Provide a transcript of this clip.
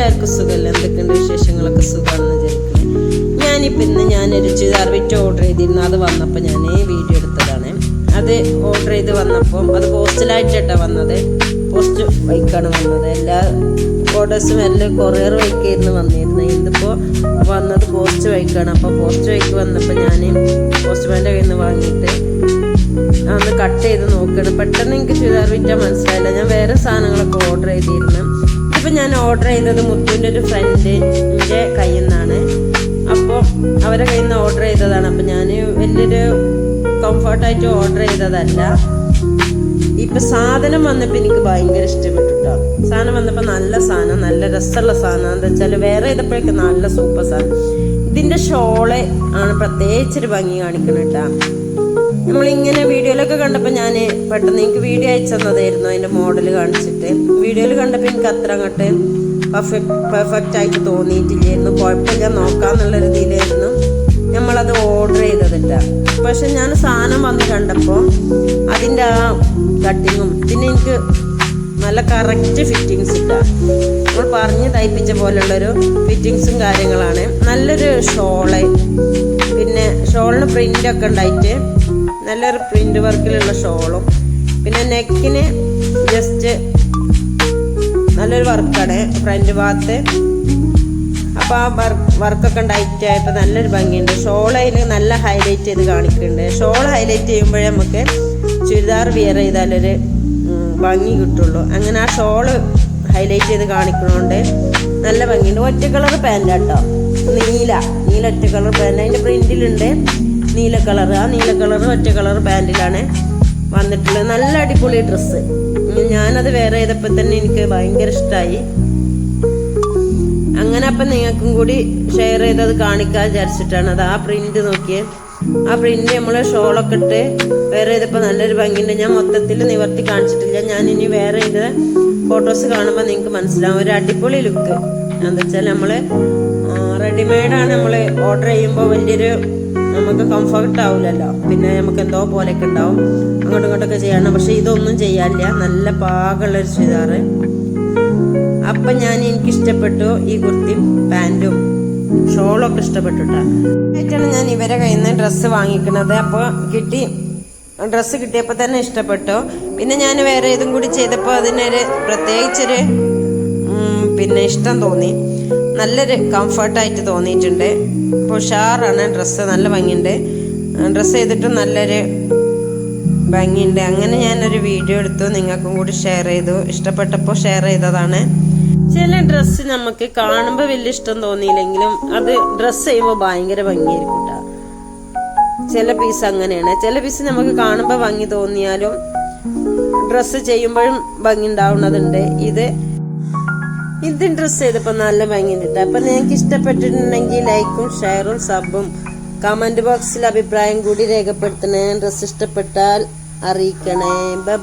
എല്ലാവർക്കും സുഖമല്ല? എന്തൊക്കെയുണ്ട് വിശേഷങ്ങളൊക്കെ സുഖമാണെന്ന് വിചാരിക്കുന്നത് ഞാനിപ്പോൾ ഇന്ന് ഞാനൊരു ചുരിദാർ വിറ്റ് ഓർഡർ ചെയ്തിരുന്നു. അത് വന്നപ്പോൾ ഞാൻ വീഡിയോ എടുത്തതാണ്. അത് ഓർഡർ ചെയ്ത് വന്നപ്പം അത് പോസ്റ്റലായിട്ടാണ് വന്നത്. പോസ്റ്റ് വൈക്കാണ് വന്നത്. എല്ലാ ഓർഡേഴ്സും എല്ലാം കൊറിയർ വൈക്കായിരുന്നു വന്നിരുന്നത്. ഇതിപ്പോൾ വന്നത് പോസ്റ്റ് വൈക്കാണ് അപ്പോൾ പോസ്റ്റ് വൈക്ക് വന്നപ്പോൾ ഞാൻ പോസ്റ്റ്മാന്റെ കയ്യിൽ നിന്ന് വാങ്ങിയിട്ട് അന്ന് കട്ട് ചെയ്ത് നോക്കണം പെട്ടെന്ന് എനിക്ക് ചുരിദാർ വിറ്റാൽ മനസ്സിലായില്ല. ഞാൻ വേറെ സാധനങ്ങളൊക്കെ ഓർഡർ ചെയ്തിരുന്നു. ഇപ്പം ഞാൻ ഓർഡർ ചെയ്യുന്നത് മുത്തുവിന്റെ ഒരു ഫ്രണ്ടിന്റെ കയ്യിൽ നിന്നാണ്. അപ്പോൾ അവരെ കയ്യിൽ നിന്ന് ഓർഡർ ചെയ്തതാണ്. അപ്പം ഞാൻ വലിയൊരു കംഫർട്ടായിട്ട് ഓർഡർ ചെയ്തതല്ല. ഇപ്പം സാധനം വന്നപ്പോൾ എനിക്ക് ഭയങ്കര ഇഷ്ടപ്പെട്ടു കേട്ടോ സാധനം വന്നപ്പോൾ നല്ല സാധനം നല്ല രസമുള്ള സാധനം. എന്താ വെച്ചാൽ വേറെ ചെയ്തപ്പോഴേക്ക് നല്ല സൂപ്പർ സാധനം. ഇതിന്റെ ഷോൾ ആണ് പ്രത്യേകിച്ചൊരു ഭംഗി കാണിക്കണം കേട്ടോ നമ്മളിങ്ങനെ വീഡിയോയിലൊക്കെ കണ്ടപ്പോൾ ഞാൻ പെട്ടെന്ന് എനിക്ക് വീഡിയോ അയച്ചു തന്നതായിരുന്നു അതിന്റെ മോഡൽ കാണിച്ചിട്ട്. വീഡിയോയിൽ കണ്ടപ്പോൾ എനിക്ക് അത്ര അങ്ങോട്ട് പെർഫെക്റ്റ് പെർഫെക്റ്റ് ആയിട്ട് തോന്നിയിട്ടില്ലായിരുന്നു. കുഴപ്പമില്ല നോക്കാന്നുള്ള രീതിയിലായിരുന്നു നമ്മളത് ഓർഡർ ചെയ്തതില്ല പക്ഷെ ഞാൻ സാധനം വന്ന് കണ്ടപ്പോൾ അതിന്റെ ആ കട്ടിങ്ങും പിന്നെ എനിക്ക് നല്ല കറക്റ്റ് ഫിറ്റിങ്സ് ഇല്ല നമ്മൾ പറഞ്ഞ് തയ്പ്പിച്ച പോലുള്ളൊരു ഫിറ്റിങ്സും കാര്യങ്ങളാണ്. നല്ലൊരു ഷോൾ പിന്നെ ഷോളിന് പ്രിന്റൊക്കെ ഉണ്ടായിട്ട് നല്ലൊരു പ്രിന്റ് വർക്കിലുള്ള ഷോളും. പിന്നെ നെക്കിന് ജസ്റ്റ് നല്ലൊരു വർക്കാണ് ഫ്രണ്ട് ഭാഗത്ത്. അപ്പോൾ ആ വർക്ക് വർക്കൊക്കെ ഉണ്ടായിട്ട് ആയപ്പോൾ നല്ലൊരു ഭംഗിയുണ്ട്. ഷോൾ നല്ല ഹൈലൈറ്റ് ചെയ്ത് കാണിക്കുന്നുണ്ട്. ഷോൾ ഹൈലൈറ്റ് ചെയ്യുമ്പോഴേ നമുക്ക് ചുരിദാർ വിയർ ചെയ്താലൊരു ഭംഗി കിട്ടുള്ളൂ. അങ്ങനെ ആ ഷോൾ ഹൈലൈറ്റ് ചെയ്ത് കാണിക്കണോണ്ട് നല്ല ഭംഗിയുണ്ട്. ഒറ്റ കളർ പാന്റ് പാന്റാട്ടോ നീല നീല ഒറ്റ കളർ പാന്റ് അതിന്റെ പ്രിന്റിലുണ്ട് നീല കളർ ആ നീല കളർ ഒറ്റ കളർ പാന്റിലാണ് വന്നിട്ടുള്ളത്. നല്ല അടിപൊളി ഡ്രസ്സ്. ഞാനത് വേറെ ചെയ്തപ്പോൾ തന്നെ എനിക്ക് ഭയങ്കര ഇഷ്ടമായി അങ്ങനെ അപ്പം നിങ്ങൾക്കും കൂടി ഷെയർ ചെയ്തത് കാണിക്കാൻ വിചാരിച്ചിട്ടാണ്. അത് ആ പ്രിന്റ് നോക്കിയേ. ആ പ്രിന്റ് നമ്മളെ ഷോളൊക്കെ ഇട്ട് വേറെ ചെയ്തപ്പോൾ നല്ലൊരു ഭംഗിയുണ്ട്. ഞാൻ മൊത്തത്തിൽ നിവർത്തി കാണിച്ചിട്ടില്ല. ഞാൻ ഇനി വേറെ ചെയ്ത ഫോട്ടോസ് കാണുമ്പോൾ നിങ്ങൾക്ക് മനസ്സിലാവും. ഒരു അടിപൊളി ലുക്ക് എന്താ വെച്ചാൽ നമ്മൾ റെഡിമെയ്ഡാണ് നമ്മൾ ഓർഡർ ചെയ്യുമ്പോൾ വലിയൊരു നമുക്ക് കംഫർട്ട് ആവില്ലല്ലോ പിന്നെ നമുക്ക് എന്തോ പോലെയൊക്കെ ഉണ്ടാവും. അങ്ങോട്ടും ഇങ്ങോട്ടൊക്കെ ചെയ്യണം പക്ഷെ ഇതൊന്നും ചെയ്യാനില്ല. നല്ല പാകമുള്ളൊരു ചുരിദാറ്. അപ്പം ഞാൻ എനിക്ക് ഇഷ്ടപ്പെട്ടു ഈ കുർത്തിയും പാന്റും. ഷോളൊക്കെ ഒക്കെ ആയിട്ടാണ് ഞാൻ ഇവരെ കയ്യിൽ നിന്ന് ഡ്രസ്സ് വാങ്ങിക്കുന്നത് അപ്പോൾ കിട്ടി. ഡ്രസ്സ് കിട്ടിയപ്പോൾ തന്നെ ഇഷ്ടപ്പെട്ടു. പിന്നെ ഞാൻ വേറെ ഇതും കൂടി ചെയ്തപ്പോൾ അതിനൊരു പ്രത്യേകിച്ചൊരു പിന്നെ ഇഷ്ടം തോന്നി. നല്ലൊരു കംഫർട്ടായിട്ട് തോന്നിയിട്ടുണ്ട്. ഇപ്പോൾ ഉഷാറാണ്. ഡ്രസ്സ് നല്ല ഭംഗിയുണ്ട്. ഡ്രസ്സ് ചെയ്തിട്ടും നല്ലൊരു ഭംഗിയുണ്ട്. അങ്ങനെ ഞാനൊരു വീഡിയോ എടുത്തു. നിങ്ങൾക്കും കൂടി ഷെയർ ചെയ്തു. ഇഷ്ടപ്പെട്ടപ്പോൾ ഷെയർ ചെയ്തതാണ്. ചില ഡ്രസ്സ് നമുക്ക് കാണുമ്പോൾ വലിയ ഇഷ്ടം തോന്നിയില്ലെങ്കിലും അത് ഡ്രസ്സ് ചെയ്യുമ്പോൾ ഭയങ്കര ഭംഗിയായിരിക്കും കേട്ടോ ചില പീസ് അങ്ങനെയാണ്. ചില പീസ് നമുക്ക് കാണുമ്പോൾ ഭംഗി തോന്നിയാലും ഡ്രസ്സ് ചെയ്യുമ്പോഴും ഭംഗി ഉണ്ടാവുന്നതുണ്ട്. ഇത് ഇത് ഡ്രസ്സ് ചെയ്തപ്പോൾ നല്ല ഭംഗിയുണ്ട് ട്ടോ. അപ്പൊ നിങ്ങൾക്ക് ഇഷ്ടപ്പെട്ടിട്ടുണ്ടെങ്കിൽ ലൈക്കും ഷെയറും സബും കമന്റ് ബോക്സിൽ അഭിപ്രായം കൂടി രേഖപ്പെടുത്തണേ. ഡ്രസ്സ് ഇഷ്ടപ്പെട്ടാൽ അറിയിക്കണേ. ബൈ